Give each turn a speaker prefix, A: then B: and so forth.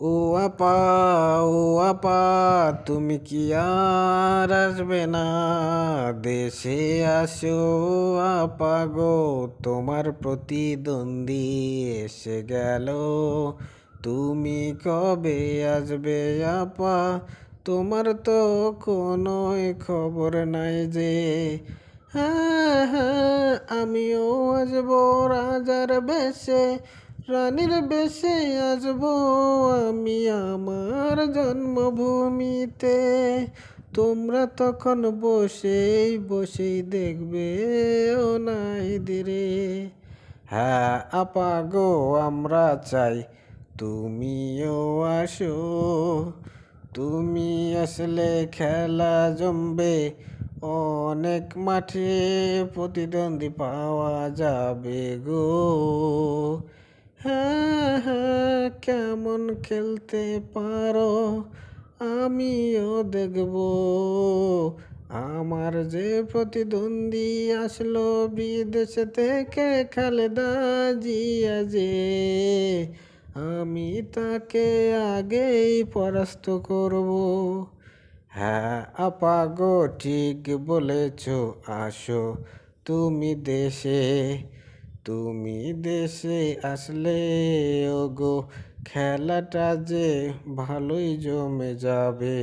A: ও আপা ও আপা তুমি কি আর আসবে না? দেশে আসো আপা গো, তোমার প্রতিদ্বন্দ্বী এসে গেল। তুমি কবে আসবে আপা তোমার তো কোনো খবর নাই যে হ্যাঁ হ্যাঁ আমিও আসব রাজার বেশে। রানীর বেশে আসব আমি আমার জন্মভূমিতে। তোমরা তখন বসেই বসেই দেখবে ও নাই দিরে হ্যাঁ আপা গো, আমরা চাই তুমিও আসো। তুমি আসলে খেলা জমবে। অনেক মাঠে প্রতিদ্বন্দ্বী পাওয়া যাবে গো। হ্যাঁ হ্যাঁ কেমন খেলতে পারো? আমিও দেখব। আমার যে প্রতিদ্বন্দ্বী আসলো বিদেশ থেকে খালেদা জিয়া যে, আমি তাকে আগেই পরাস্ত করব। হ্যাঁ আপা গো ঠিক বলেছ, আসো তুমি দেশে। তুমি দেশে আসলে ওগো খেলাটা যে ভালোই জমে যাবে।